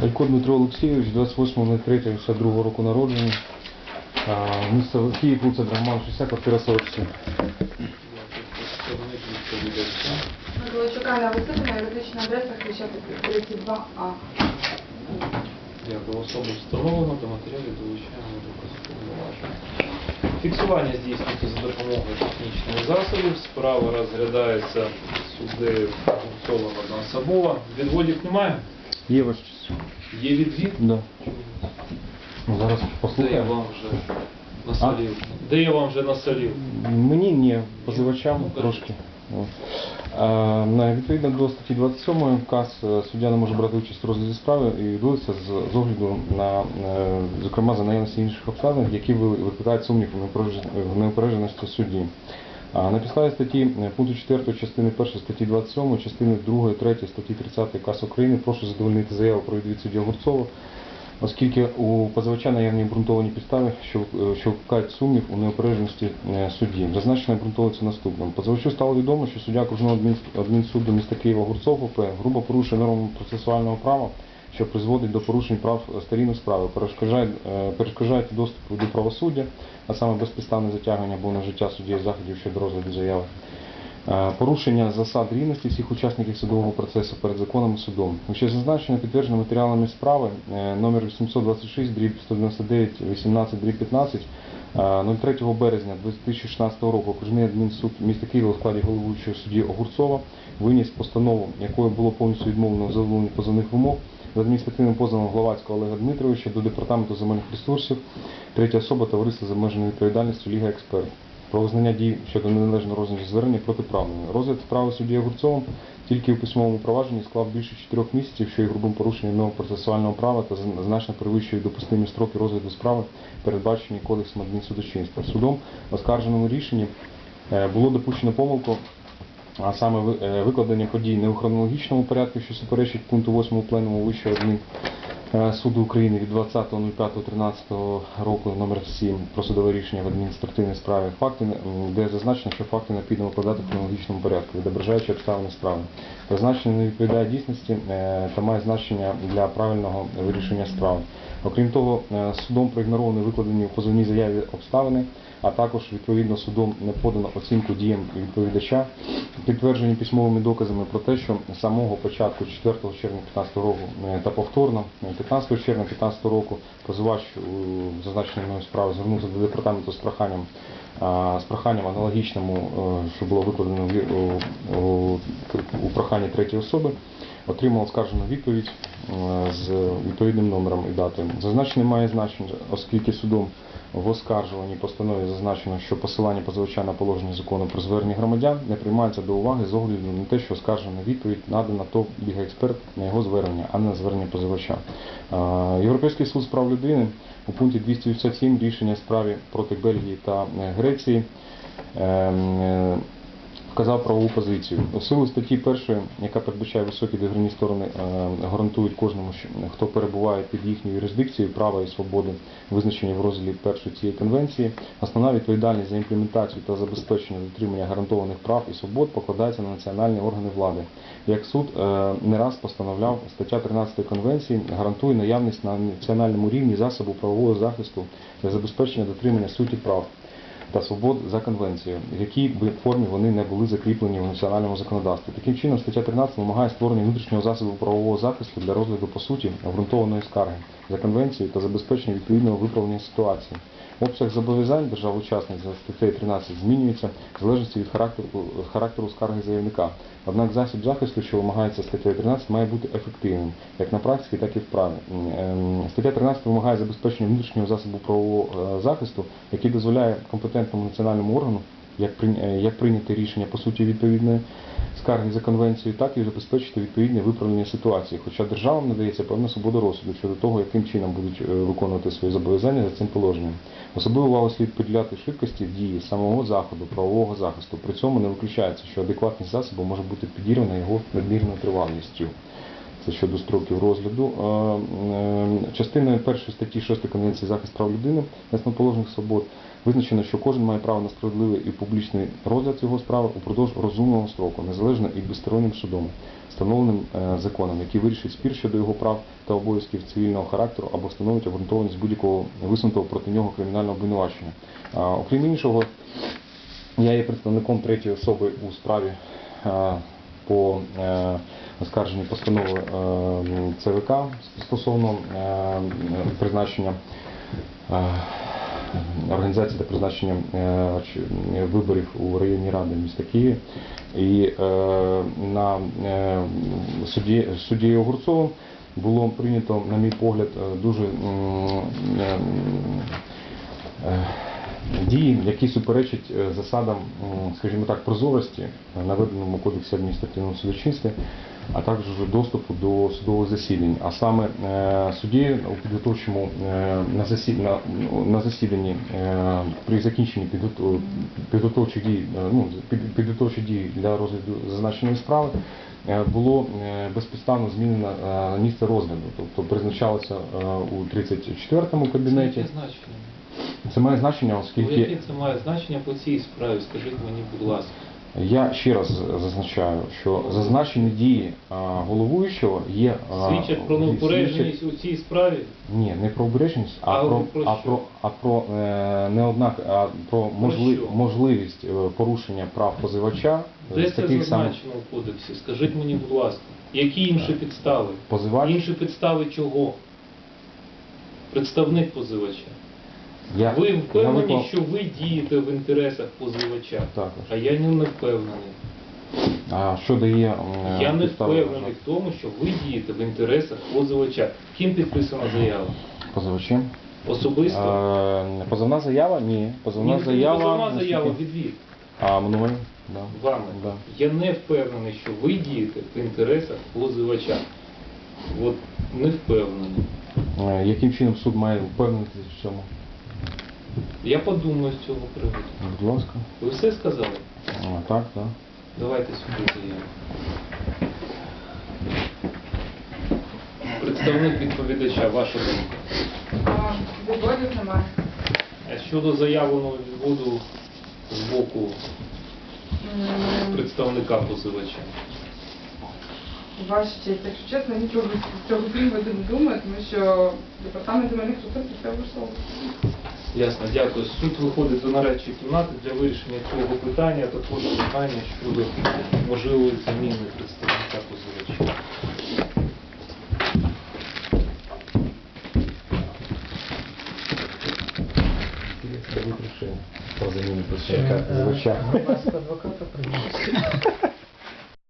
Талько Дмитро Олексійович, 28.03.62 року народження. Місто Київ, вулиця Драгман, 60, квартира 47. Дякую. Представник. Миколайчука на висипана, юридична адреса Хрещатик 32А. Дякую. Особу встановлено, до матеріалів долучаємо до. Фіксування здійснюється за допомогою технічних засобів. Справа розглядається суддею Гурцова одна Сабова. Відводів немає? Є ваш час? Є відвід? Да. Ну, Зараз Де я послухаємо. вам вже насолів? Де я вам вже насолів? Мені ні, позивачам Ну, кажіть. трошки. Відповідно до статті 27 КАС е, суддя не може брати участь у розгляді справи і відводиться з, огляду на, е, зокрема, за наявності інших обставин, які викликають сумнів в неупередженості судді. На підставі статті е, пункту 4 частини 1 статті 27, частини 2, 3 статті 30 КАС України прошу задовольнити заяву про відвід судді Огурцова, оскільки у позивача наявні обґрунтовані підстави, що, е, що викликають сумнів у неупередженості е, судді. Зазначено обґрунтовується наступним. Позивачу стало відомо, що суддя окружного адмін- адмінсуду міста Києва Гурцов ОП грубо порушує норму процесуального права, що призводить до порушень прав сторін у справи, перешкоджає, е, перешкоджає доступу до правосуддя, а саме безпідставне затягування або нажиття судді заходів щодо розгляду заяви. Е, Порушення засад рівності всіх учасників судового процесу перед законом і судом. Ще зазначено підтверджено матеріалами справи е, номер 826 дріб 199 18 дріб 15 е, 03 березня 2016 року окружний адмінсуд міста Києва у складі головуючого судді Огурцова виніс постанову, якою було повністю відмовлено в задоволенні позовних вимог з адміністративним позовом Гловацького Олега Дмитровича до департаменту земельних ресурсів, третя особа товариства з обмеженою відповідальністю Ліга Експерт про визнання дій щодо неналежного розгляду звернення протиправними. Розгляд справи судді Огурцовим тільки у письмовому провадженні склав більше 4 місяців, що є грубим порушенням нового процесуального права та значно перевищує допустимі строки розгляду справи, передбачені Кодексом адмінсудочинства. Судом в оскарженому рішенні е, було допущено помилку а саме е, викладення подій не у хронологічному порядку, що суперечить пункту 8 пленуму Вищого адмін е, суду України від 20.05.13 року номер 7 про судове рішення в адміністративній справі факти, де зазначено, що факти необхідно викладати в хронологічному порядку, відображаючи обставини справи. Зазначення не відповідає дійсності е, та має значення для правильного вирішення справи. Окрім того, е, судом проігноровані викладені у позовній заяві обставини, а також відповідно судом не подано оцінку діям відповідача, підтверджені письмовими доказами про те, що з самого початку 4 червня 2015 року е, та повторно е, 15 червня 2015 року позивач у зазначеній мною справі звернувся до департаменту з проханням з проханням аналогічному, е, що було викладено у, проханні третьої особи, отримав оскаржену відповідь е, з відповідним номером і датою. Зазначене має значення, оскільки судом в оскаржуваній постанові зазначено, що посилання позивача на положення закону про звернення громадян не приймається до уваги з огляду на те, що оскаржена відповідь надана ТОВ «Бігексперт» на його звернення, а не на звернення позивача. Європейський суд з прав людини у пункті 287 рішення справі проти Бельгії та е, Греції ем, е, вказав правову позицію. У силу статті першої, яка передбачає високі договірні сторони, е, гарантують кожному, хто перебуває під їхньою юрисдикцією права і свободи, визначені в розділі першої цієї конвенції, основна відповідальність за імплементацію та забезпечення дотримання гарантованих прав і свобод покладається на національні органи влади. Як суд е, не раз постановляв, стаття 13 конвенції гарантує наявність на національному рівні засобу правового захисту для забезпечення дотримання суті прав та свобод за конвенцією, в якій би формі вони не були закріплені в національному законодавстві. Таким чином, стаття 13 вимагає створення внутрішнього засобу правового захисту для розгляду по суті обґрунтованої скарги за конвенцією та забезпечення відповідного виправлення ситуації. Обсяг зобов'язань держав-учасниць за статтею 13 змінюється в залежності від характеру, характеру скарги заявника. Однак засіб захисту, що вимагається статтею 13, має бути ефективним як на практиці, так і в праві. Ем, Стаття 13 вимагає забезпечення внутрішнього засобу правового е, захисту, який дозволяє компетентному національному органу е, як прийняти рішення по суті відповідної скарги за конвенцією, так і забезпечити відповідне виправлення ситуації. Хоча державам надається певна свобода розсуду щодо того, яким чином будуть е, виконувати свої зобов'язання за цим положенням. Особливу увагу слід поділяти швидкості дії самого заходу правового захисту. При цьому не виключається, що адекватність засобу може бути підірвана його надмірною тривалістю. Це щодо строків розгляду. Е, Частиною першої статті 6 Конвенції захист прав людини, основоположних свобод Визначено, що кожен має право на справедливий і публічний розгляд його справи упродовж розумного строку, незалежно і безстороннім судом, встановленим е, законом, який вирішить спір щодо його прав та обов'язків цивільного характеру або встановить обґрунтованість будь-якого висунутого проти нього кримінального обвинувачення. Окрім іншого, я є представником третьої особи у справі по е, оскарженню постанови е, ЦВК стосовно е, призначення організації та призначення виборів у районній ради міста Києві. І на суді, суддєю Огурцовим було прийнято, на мій погляд, дуже дії, які суперечать е, засадам, скажімо так, прозорості, наведеному кодексі адміністративного судочинства, а також доступу до судових засідань. А саме е, судді у підготовчому е, на засід- на- засіданні при закінченні підготов- підготовчих дій, ну, під- підготовчих дій для розгляду зазначеної справи. Було безпідставно змінено місце розгляду, тобто призначалося у 34-му кабінеті. Це має значення, оскільки Яке це має значення по цій справі? Скажіть мені, будь ласка. я ще раз зазначаю, що зазначені дії а, головуючого є а, Свідчать про неупередженість у цій справі? Ні, не про обережність, а, А про, про а що? про а про е, не однак, а про можли, що? можливість е, порушення прав позивача е, Де з це таких самих зазначено в кодексі? Скажіть мені, будь ласка, які інші підстави? позивач. Інші підстави чого? Представник позивача. Я, Ви впевнені, виклав- що ви дієте в інтересах позивача? також. А я не впевнений. А що дає е, Я не підстави впевнений вважати в тому, що ви дієте в інтересах позивача. Ким підписана заява? позивачем? Особисто? Е, позовна заява? Ні. Позовна Ні, заява. позовна наскільки- заява відвід. А мною? Да. Вами. Да. Я не впевнений, що ви дієте в інтересах позивача. От не впевнений. Е, Яким чином суд має впевнитися в цьому? Я подумаю з цього приводу. Будь ласка. Ви все сказали? А, так, так. Давайте сюди заяву. Представник відповідача, ваша думка. А, Відводів немає. А щодо заявленого відводу з боку М, представника позивача. Ваша честь, якщо чесно, нічого з цього приводу не думаю, тому що департамент земельних ресурсів це вийшло. Ясно, дякую. Суд виходить до нарадчої кімнати для вирішення цього питання, також питання щодо можливої заміни представника позивача. Интересно будет решение по замене представника адвоката приймати.